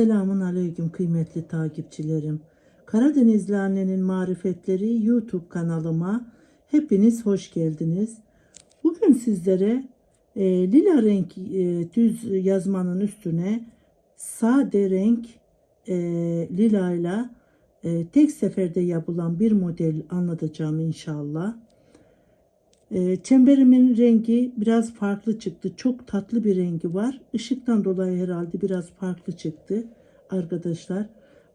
Selamun Aleyküm kıymetli takipçilerim. Karadenizli Annenin Marifetleri YouTube kanalıma hepiniz hoş geldiniz. Bugün sizlere e, lila renk e, düz yazmanın üstüne sade renk e, lila ile tek seferde yapılan bir model anlatacağım inşallah. E, çemberimin rengi biraz farklı çıktı. Çok tatlı bir rengi var. Işıktan dolayı herhalde biraz farklı çıktı arkadaşlar.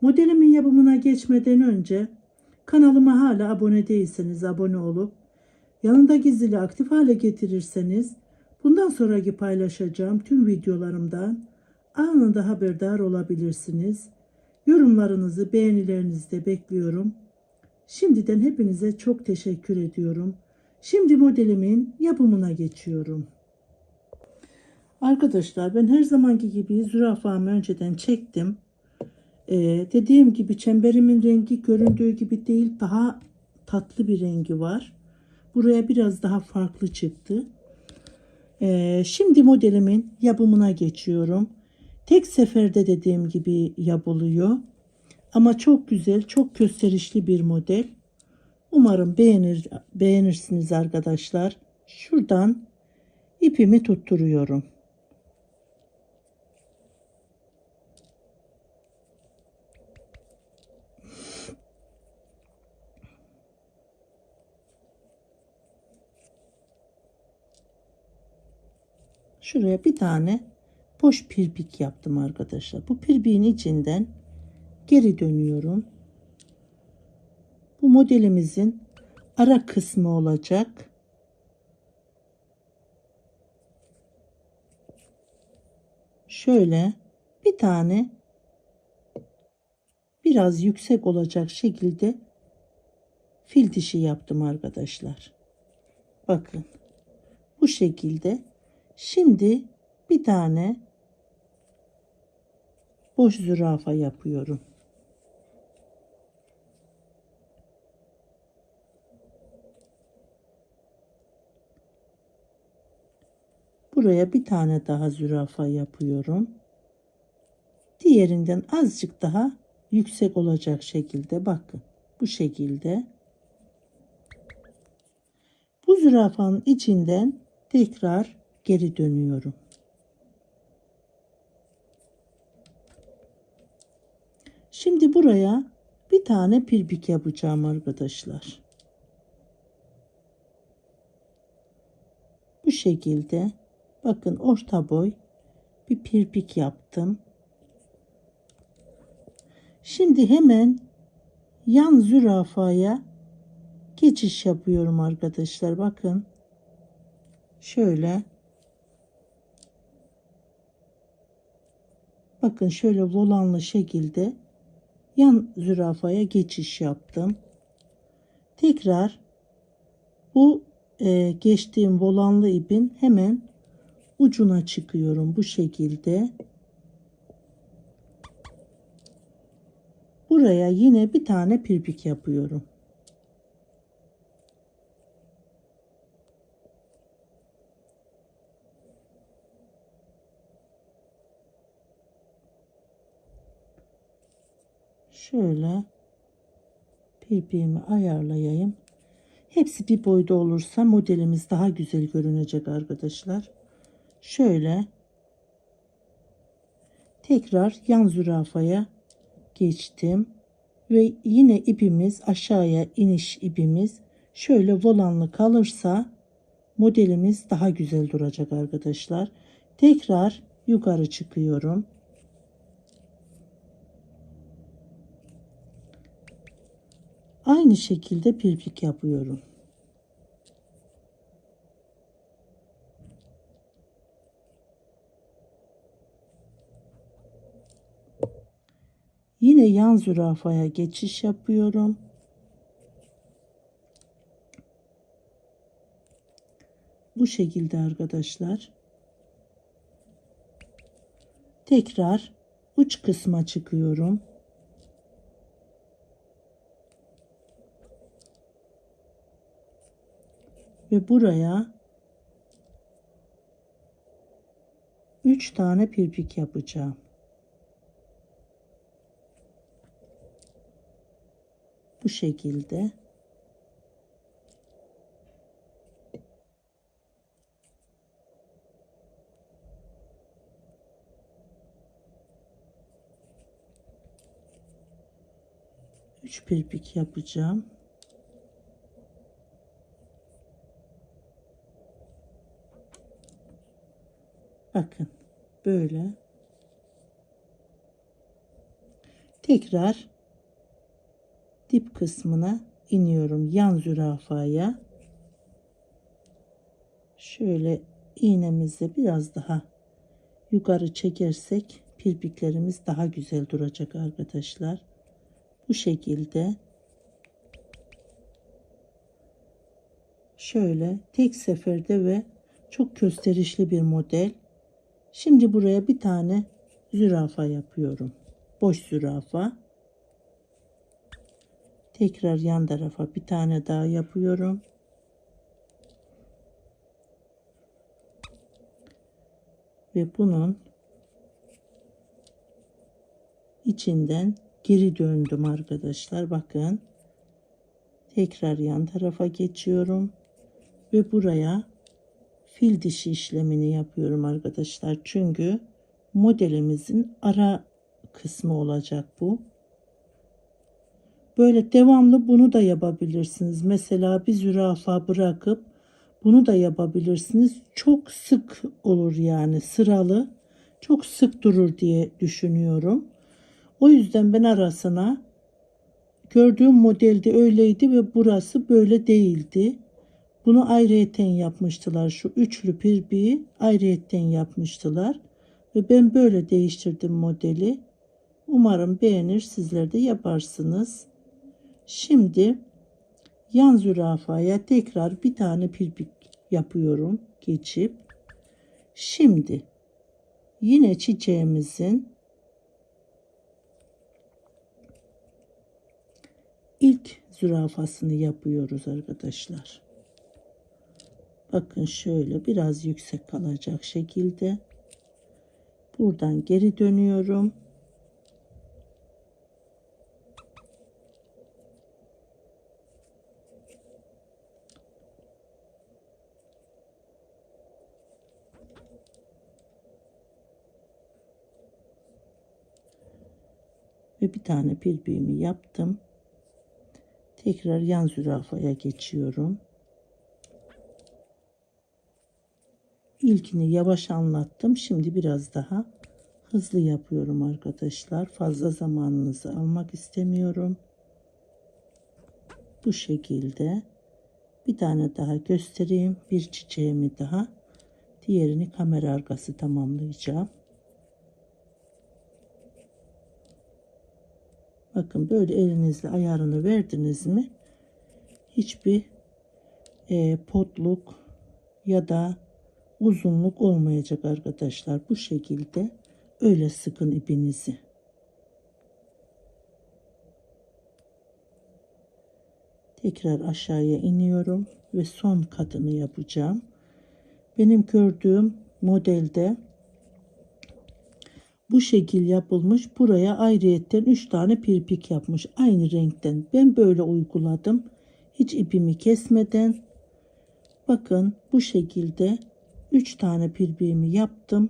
Modelimin yapımına geçmeden önce kanalıma hala abone değilseniz abone olup yanındaki zili aktif hale getirirseniz bundan sonraki paylaşacağım tüm videolarımdan anında haberdar olabilirsiniz. Yorumlarınızı, beğenilerinizi de bekliyorum. Şimdiden hepinize çok teşekkür ediyorum. Şimdi modelimin yapımına geçiyorum. Arkadaşlar ben her zamanki gibi zürafamı önceden çektim. Ee, dediğim gibi çemberimin rengi göründüğü gibi değil daha tatlı bir rengi var. Buraya biraz daha farklı çıktı. Ee, şimdi modelimin yapımına geçiyorum. Tek seferde dediğim gibi yapılıyor. Ama çok güzel, çok gösterişli bir model. Umarım beğenir beğenirsiniz arkadaşlar. Şuradan ipimi tutturuyorum. Şuraya bir tane boş pirpik yaptım arkadaşlar. Bu pirpiğin içinden geri dönüyorum. Bu modelimizin ara kısmı olacak. Şöyle bir tane biraz yüksek olacak şekilde fil dişi yaptım arkadaşlar. Bakın bu şekilde. Şimdi bir tane boş zürafa yapıyorum. Buraya bir tane daha zürafa yapıyorum. Diğerinden azıcık daha yüksek olacak şekilde bakın. Bu şekilde. Bu zürafanın içinden tekrar geri dönüyorum. Şimdi buraya bir tane pirbik yapacağım arkadaşlar. Bu şekilde bakın orta boy bir pirbik yaptım. Şimdi hemen yan zürafaya geçiş yapıyorum arkadaşlar. Bakın şöyle bakın şöyle volanlı şekilde yan zürafaya geçiş yaptım. Tekrar bu e, geçtiğim volanlı ipin hemen ucuna çıkıyorum bu şekilde. Buraya yine bir tane pirpik yapıyorum. Şöyle pirpiğimi ayarlayayım. Hepsi bir boyda olursa modelimiz daha güzel görünecek arkadaşlar. Şöyle tekrar yan zürafaya geçtim ve yine ipimiz aşağıya iniş ipimiz şöyle volanlı kalırsa modelimiz daha güzel duracak arkadaşlar. Tekrar yukarı çıkıyorum. Aynı şekilde pirpik yapıyorum. Yine yan zürafaya geçiş yapıyorum. Bu şekilde arkadaşlar. Tekrar uç kısma çıkıyorum. ve buraya 3 tane pirpik yapacağım. Bu şekilde. Üç pirpik yapacağım. Bakın böyle. Tekrar dip kısmına iniyorum yan zürafaya. Şöyle iğnemizle biraz daha yukarı çekersek pirpiklerimiz daha güzel duracak arkadaşlar. Bu şekilde şöyle tek seferde ve çok gösterişli bir model. Şimdi buraya bir tane zürafa yapıyorum. Boş zürafa. Tekrar yan tarafa bir tane daha yapıyorum. Ve bunun içinden geri döndüm arkadaşlar. Bakın. Tekrar yan tarafa geçiyorum. Ve buraya fil dişi işlemini yapıyorum arkadaşlar. Çünkü modelimizin ara kısmı olacak bu. Böyle devamlı bunu da yapabilirsiniz. Mesela bir zürafa bırakıp bunu da yapabilirsiniz. Çok sık olur yani sıralı. Çok sık durur diye düşünüyorum. O yüzden ben arasına gördüğüm modelde öyleydi ve burası böyle değildi. Bunu ayrıyeten yapmıştılar. Şu üçlü pirbiği ayrıyeten yapmıştılar. Ve ben böyle değiştirdim modeli. Umarım beğenir sizler de yaparsınız. Şimdi yan zürafaya tekrar bir tane pirpik yapıyorum geçip. Şimdi yine çiçeğimizin ilk zürafasını yapıyoruz arkadaşlar. Bakın şöyle biraz yüksek kalacak şekilde. Buradan geri dönüyorum. Ve bir tane pirpiğimi yaptım. Tekrar yan zürafaya geçiyorum. İlkini yavaş anlattım. Şimdi biraz daha hızlı yapıyorum arkadaşlar. Fazla zamanınızı almak istemiyorum. Bu şekilde bir tane daha göstereyim. Bir çiçeğimi daha. Diğerini kamera arkası tamamlayacağım. Bakın böyle elinizle ayarını verdiniz mi? Hiçbir e, potluk ya da uzunluk olmayacak arkadaşlar. Bu şekilde öyle sıkın ipinizi. Tekrar aşağıya iniyorum ve son katını yapacağım. Benim gördüğüm modelde bu şekil yapılmış. Buraya ayrıyetten 3 tane pirpik yapmış. Aynı renkten. Ben böyle uyguladım. Hiç ipimi kesmeden. Bakın bu şekilde 3 tane pirpiğimi yaptım.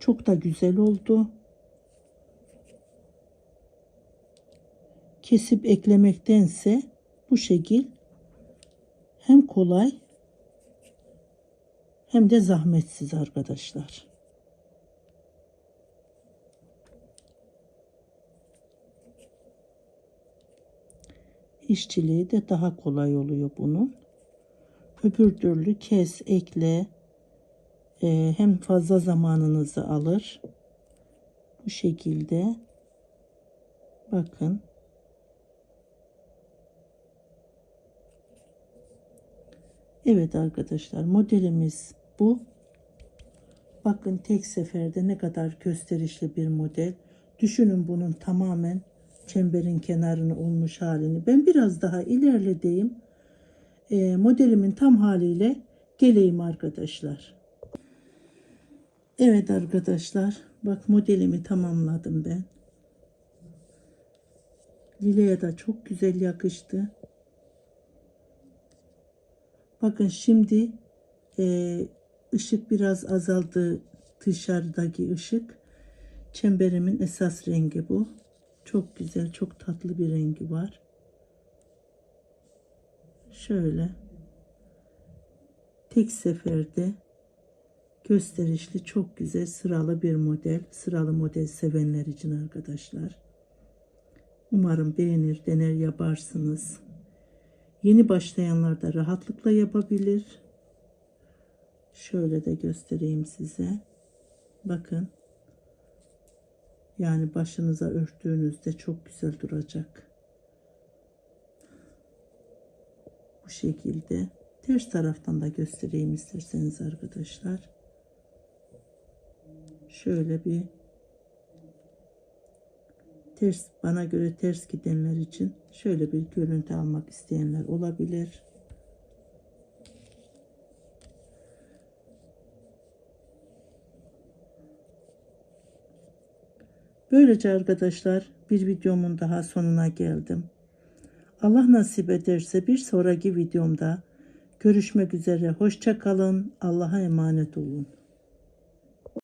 Çok da güzel oldu. Kesip eklemektense bu şekil hem kolay hem de zahmetsiz arkadaşlar. İşçiliği de daha kolay oluyor bunun. Öbür türlü kes, ekle, e, hem fazla zamanınızı alır. Bu şekilde bakın Evet arkadaşlar modelimiz bu. Bakın tek seferde ne kadar gösterişli bir model. Düşünün bunun tamamen çemberin kenarını olmuş halini. Ben biraz daha ilerledeyim. E, modelimin tam haliyle geleyim arkadaşlar. Evet arkadaşlar bak modelimi tamamladım ben. Lile'ye de çok güzel yakıştı. Bakın şimdi e, ışık biraz azaldı. Dışarıdaki ışık. Çemberimin esas rengi bu. Çok güzel, çok tatlı bir rengi var. Şöyle. Tek seferde gösterişli, çok güzel sıralı bir model. Sıralı model sevenler için arkadaşlar. Umarım beğenir, dener yaparsınız. Yeni başlayanlar da rahatlıkla yapabilir. Şöyle de göstereyim size. Bakın. Yani başınıza örttüğünüzde çok güzel duracak. Bu şekilde. Ters taraftan da göstereyim isterseniz arkadaşlar. Şöyle bir ters bana göre ters gidenler için şöyle bir görüntü almak isteyenler olabilir. Böylece arkadaşlar bir videomun daha sonuna geldim. Allah nasip ederse bir sonraki videomda görüşmek üzere. Hoşça kalın. Allah'a emanet olun.